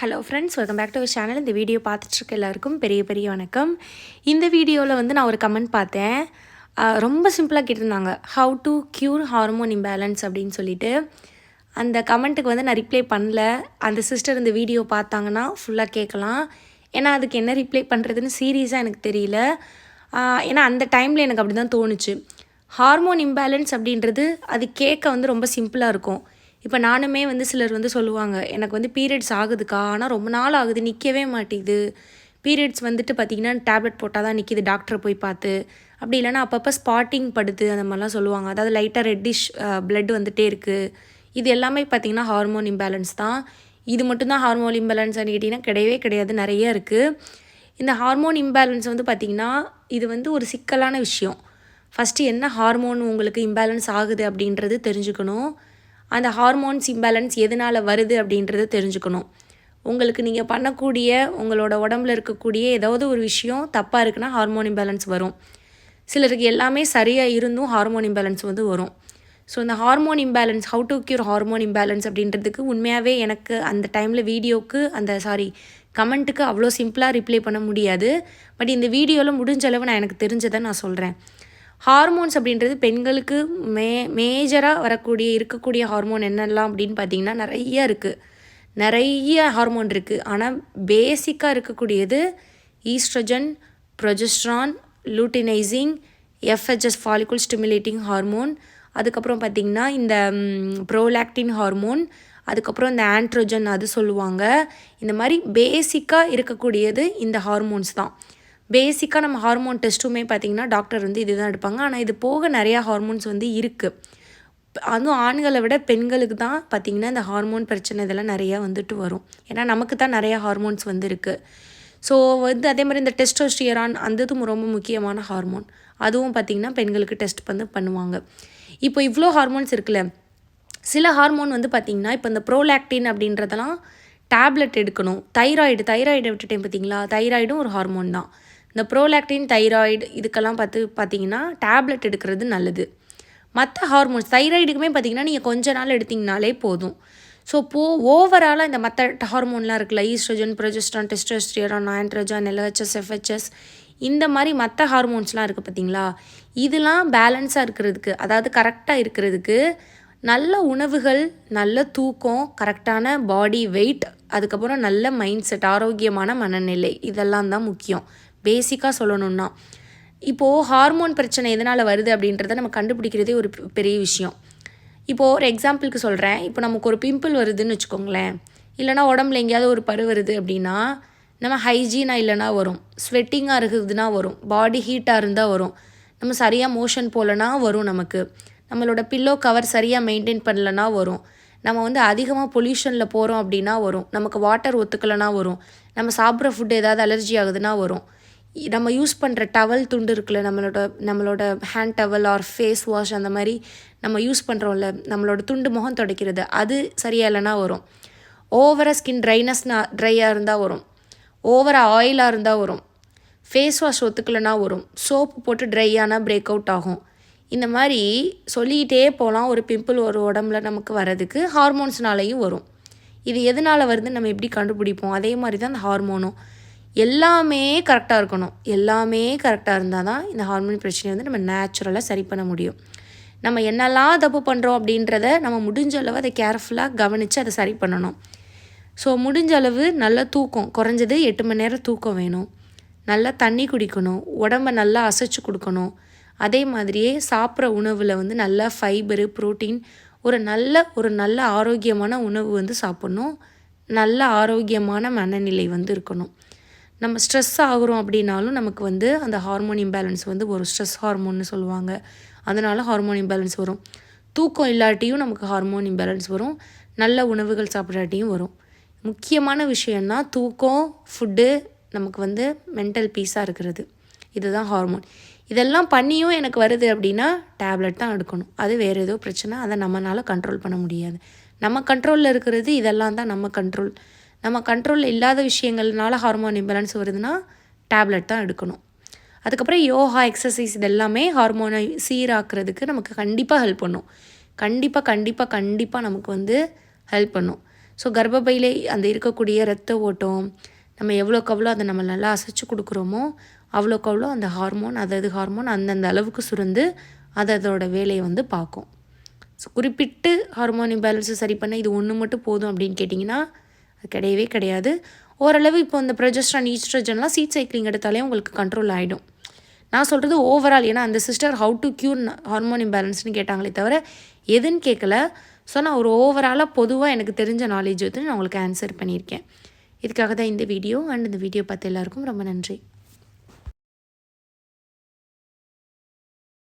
Hello friends welcome back to our channel இந்த video பார்த்துட்ருக்க எல்லாருக்கும் பெரிய பெரிய வணக்கம். இந்த வீடியோவில் வந்து நான் ஒரு கமெண்ட் பார்த்தேன். ரொம்ப சிம்பிளாக கேட்டிருந்தாங்க. How to cure hormone imbalance அப்படின்னு சொல்லிட்டு. அந்த கமெண்ட்டுக்கு வந்து நான் ரிப்ளை பண்ணல. அந்த சிஸ்டர் இந்த வீடியோ பார்த்தாங்கன்னா ஃபுல்லாக கேட்கலாம். ஏன்னா அதுக்கு என்ன ரிப்ளை பண்ணுறதுன்னு சீரியஸாக எனக்கு தெரியல. ஏன்னா அந்த டைமில் எனக்கு அப்படி தான் தோணுச்சு. ஹார்மோன் இம்பேலன்ஸ் அப்படின்றது அது கேட்க வந்து ரொம்ப சிம்பிளாக இருக்கும். இப்போ நானுமே வந்து சிலர் வந்து சொல்லுவாங்க எனக்கு வந்து பீரியட்ஸ் ஆகுதுக்கா ஆனால் ரொம்ப நாள் ஆகுது நிற்கவே மாட்டேங்குது. பீரியட்ஸ் வந்துட்டு பார்த்திங்கன்னா டேப்லெட் போட்டால் தான் நிற்கிது டாக்டரை போய் பார்த்து. அப்படி இல்லைன்னா அப்பப்போ ஸ்பாட்டிங் படுது அந்த மாதிரிலாம் சொல்லுவாங்க. அதாவது லைட்டாக ரெட்டிஷ் பிளட் வந்துகிட்டே இருக்குது இது எல்லாமே பார்த்திங்கன்னா ஹார்மோன் இம்பேலன்ஸ் தான். இது மட்டும்தான் ஹார்மோன் இம்பேலன்ஸ்னு கேட்டிங்கன்னா கிடையவே கிடையாது நிறைய இருக்குது இந்த ஹார்மோன் இம்பேலன்ஸ் வந்து பார்த்திங்கன்னா இது வந்து ஒரு சிக்கலான விஷயம். ஃபஸ்ட்டு என்ன ஹார்மோன் உங்களுக்கு இம்பேலன்ஸ் ஆகுது அப்படின்றது தெரிஞ்சுக்கணும். அந்த ஹார்மோன்ஸ் இம்பேலன்ஸ் எதனால் வருது அப்படின்றத தெரிஞ்சுக்கணும். உங்களுக்கு நீங்கள் பண்ணக்கூடிய உங்களோட உடம்புல இருக்கக்கூடிய ஏதாவது ஒரு விஷயம் தப்பாக இருக்குன்னா ஹார்மோன் இம்பேலன்ஸ் வரும். சிலருக்கு எல்லாமே சரியாக இருந்தும் ஹார்மோன் இம்பேலன்ஸ் வந்து வரும். ஸோ இந்த hormone imbalance how to cure hormone imbalance அப்படின்றதுக்கு உண்மையாகவே எனக்கு அந்த டைமில் வீடியோக்கு அந்த சாரி கமெண்ட்டுக்கு அவ்வளோ சிம்பிளாக ரிப்ளை பண்ண முடியாது. பட் இந்த வீடியோவில் முடிஞ்ச அளவு நான் எனக்கு தெரிஞ்சதை நான் சொல்கிறேன் ஹார்மோன்ஸ் அப்படின்றது பெண்களுக்கு மே மேஜராக வரக்கூடிய இருக்கக்கூடிய ஹார்மோன் என்னெல்லாம் அப்படின்னு பார்த்தீங்கன்னா நிறைய இருக்குது நிறைய ஹார்மோன் இருக்குது ஆனால் பேசிக்காக இருக்கக்கூடியது oestrogen progesterone luteinizing FHS follicle stimulating hormone அதுக்கப்புறம் பார்த்திங்கன்னா இந்த ப்ரோலாக்டின் ஹார்மோன் அதுக்கப்புறம் இந்த ஆண்ட்ரோஜன் அது சொல்லுவாங்க. இந்த மாதிரி பேசிக்காக இருக்கக்கூடியது இந்த ஹார்மோன்ஸ் தான். பேசிக்காக நம்ம ஹார்மோன் டெஸ்ட்டுமே பார்த்திங்கன்னா டாக்டர் வந்து இதுதான் எடுப்பாங்க. ஆனால் இது போக நிறையா ஹார்மோன்ஸ் வந்து இருக்குது அதுவும் ஆண்களை விட பெண்களுக்கு தான் பார்த்திங்கன்னா இந்த ஹார்மோன் பிரச்சனை இதெல்லாம் நிறையா வந்துட்டு வரும். ஏன்னா நமக்கு தான் நிறையா ஹார்மோன்ஸ் வந்து இருக்குது ஸோ வந்து அதே மாதிரி இந்த டெஸ்டோஸ்டியரான் அந்த இதுவும் ரொம்ப முக்கியமான ஹார்மோன் அதுவும் பார்த்திங்கன்னா பெண்களுக்கு டெஸ்ட் வந்து பண்ணுவாங்க. இப்போ இவ்வளோ ஹார்மோன்ஸ் இருக்குல்ல சில ஹார்மோன் வந்து பார்த்திங்கன்னா இப்போ இந்த ப்ரோலாக்டின் அப்படின்றதெல்லாம் டேப்லெட் எடுக்கணும். தைராய்டு தைராய்டை விட்டுட்டேன் பார்த்தீங்களா? தைராய்டும் ஒரு ஹார்மோன் தான். இந்த ப்ரோலாக்டின் தைராய்டு இதுக்கெல்லாம் பார்த்து பார்த்தீங்கன்னா டேப்லெட் எடுக்கிறது நல்லது. மற்ற ஹார்மோன்ஸ் தைராய்டுக்குமே பார்த்தீங்கன்னா நீங்கள் கொஞ்ச நாள் எடுத்திங்கனாலே போதும். ஸோ போ ஓவராலாக இந்த மற்ற ஹார்மோன்லாம் இருக்குல்ல oestrogen progesterone testosterone androgen LHS FHS இந்த மாதிரி மற்ற ஹார்மோன்ஸ்லாம் இருக்குது பார்த்தீங்களா? இதெல்லாம் பேலன்ஸாக இருக்கிறதுக்கு அதாவது கரெக்டாக இருக்கிறதுக்கு நல்ல உணவுகள் நல்ல தூக்கம் கரெக்டான பாடி வெயிட் அதுக்கப்புறம் நல்ல மைண்ட் செட் ஆரோக்கியமான மனநிலை இதெல்லாம் தான் முக்கியம். பேசிக்காக சொல்லணும்னா இப்போது ஹார்மோன் பிரச்சனை எதனால் வருது அப்படின்றத நம்ம கண்டுபிடிக்கிறதே ஒரு பெரிய விஷயம். இப்போது ஒரு எக்ஸாம்பிளுக்கு சொல்கிறேன் இப்போ நமக்கு ஒரு பிம்பிள் வருதுன்னு வச்சுக்கோங்களேன். இல்லைனா உடம்புல எங்கேயாவது ஒரு பரு வருது அப்படின்னா நம்ம ஹைஜீனாக இல்லைனா வரும். ஸ்வெட்டிங்காக இருக்குதுன்னா வரும். பாடி ஹீட்டாக இருந்தால் வரும். நம்ம சரியாக மோஷன் போகலனா வரும் நமக்கு. நம்மளோட பில்லோ கவர் சரியாக மெயின்டைன் பண்ணலனா வரும். நம்ம வந்து அதிகமாக பொல்யூஷனில் போகிறோம் அப்படின்னா வரும். நமக்கு வாட்டர் ஒத்துக்கலைனா வரும். நம்ம சாப்பிட்ற ஃபுட் ஏதாவது அலர்ஜி ஆகுதுன்னா வரும். நம்ம யூஸ் பண்ணுற டவல் துண்டு இருக்குல்ல நம்மளோட நம்மளோட hand towel or face wash அந்த மாதிரி நம்ம யூஸ் பண்ணுறோம்ல நம்மளோட துண்டு முகம் துடைக்கிறது அது சரியா இல்லைனா வரும். ஓவராக ஸ்கின் ட்ரைனஸ்னா ட்ரையாக இருந்தால் வரும். ஓவராக ஆயிலாக இருந்தால் வரும். ஃபேஸ் வாஷ் ஒத்துக்கலைனா வரும். சோப்பு போட்டு ட்ரை ஆனால் பிரேக் அவுட் ஆகும். இந்த மாதிரி சொல்லிக்கிட்டே போகலாம் ஒரு பிம்பிள் ஒரு உடம்புல நமக்கு வர்றதுக்கு ஹார்மோன்ஸ்னாலையும் வரும். இது எதனால் வருதுன்னு நம்ம எப்படி கண்டுபிடிப்போம்? அதே மாதிரி தான் அந்த ஹார்மோனும் எல்லாமே கரெக்டாக இருக்கணும். எல்லாமே கரெக்டாக இருந்தால் தான் இந்த ஹார்மோன் பிரச்சனையை வந்து நம்ம நேச்சுரலாக சரி பண்ண முடியும். நம்ம என்னெல்லாம் தப்பு பண்ணுறோம் அப்படின்றத நம்ம முடிஞ்ச அளவு அதை கேர்ஃபுல்லாக கவனித்து அதை சரி பண்ணணும். ஸோ முடிஞ்ச அளவு நல்ல தூக்கம் குறைஞ்சது எட்டு மணி நேரம் தூக்கம் வேணும். நல்லா தண்ணி குடிக்கணும் உடம்ப நல்லா அசைச்சு கொடுக்கணும். அதே மாதிரியே சாப்பிட்ற உணவில் வந்து நல்ல ஃபைபரு புரோட்டீன் ஒரு நல்ல ஒரு நல்ல ஆரோக்கியமான உணவு வந்து சாப்பிட்ணும். நல்ல ஆரோக்கியமான மனநிலை வந்து இருக்கணும். நம்ம ஸ்ட்ரெஸ் ஆகுறோம் அப்படின்னாலும் நமக்கு வந்து அந்த ஹார்மோன் இம்பேலன்ஸ் வந்து ஒரு ஸ்ட்ரெஸ் ஹார்மோன்னு சொல்லுவாங்க. அதனால ஹார்மோன் இம்பேலன்ஸ் வரும். தூக்கம் இல்லாட்டியும் நமக்கு ஹார்மோன் இம்பேலன்ஸ் வரும். நல்ல உணவுகள் சாப்பிடாட்டியும் வரும். முக்கியமான விஷயம்னா தூக்கம் ஃபுட்டு நமக்கு வந்து மென்டல் பீஸாக இருக்கிறது. இதுதான் ஹார்மோன் இதெல்லாம் பண்ணியும் எனக்கு வருது அப்படின்னா டேப்லெட் தான் எடுக்கணும். அது வேறு ஏதோ பிரச்சனை. அதை நம்மளால் கண்ட்ரோல் பண்ண முடியாது. நம்ம கண்ட்ரோலில் இருக்கிறது இதெல்லாம் தான் நம்ம கண்ட்ரோல் நம்ம கண்ட்ரோலில் இல்லாத விஷயங்கள்னால ஹார்மோன் இம்பேலன்ஸ் வருதுன்னா டேப்லெட் தான் எடுக்கணும். அதுக்கப்புறம் யோகா எக்ஸசைஸ் இது எல்லாமே ஹார்மோனை சீராக்குறதுக்கு நமக்கு கண்டிப்பாக ஹெல்ப் பண்ணும். கண்டிப்பாக கண்டிப்பாக கண்டிப்பாக நமக்கு வந்து ஹெல்ப் பண்ணும். ஸோ கர்ப்பப்பையிலே அந்த இருக்கக்கூடிய ரத்த ஓட்டம் நம்ம எவ்வளோக்கு எவ்வளோ அதை நம்ம நல்லா அசைச்சு கொடுக்குறோமோ அவ்வளோக்கு அவ்வளோ அந்த ஹார்மோன் அதது ஹார்மோன் அந்தந்த அளவுக்கு சுரந்து அது அதோட வேலையை வந்து பார்க்கும். ஸோ குறிப்பிட்டு ஹார்மோன் இம்பேலன்ஸை சரி பண்ண இது ஒன்று மட்டும் போதும் அப்படின்னு கேட்டிங்கன்னா அது கிடையவே கிடையாது. ஓரளவு இப்போ இந்த ப்ரொஜெஸ்ட்ரான் ஈஸ்ட்ரஜன்லாம் சீட் சைக்கிளிங் எடுத்தாலே உங்களுக்கு கண்ட்ரோல் ஆகிடும் நான் சொல்கிறது ஓவரால் ஏன்னா அந்த sister how to cure hormone இம்பேலன்ஸ்னு கேட்டாங்களே தவிர எதுன்னு கேட்கல ஸோ நான் ஒரு ஓவராலாக பொதுவாக எனக்கு தெரிஞ்ச நாலேஜ் வந்து நான் உங்களுக்கு ஆன்சர் பண்ணியிருக்கேன். இதுக்காக தான் இந்த வீடியோ அண்ட் இந்த வீடியோ பார்த்து எல்லாருக்கும் ரொம்ப நன்றி.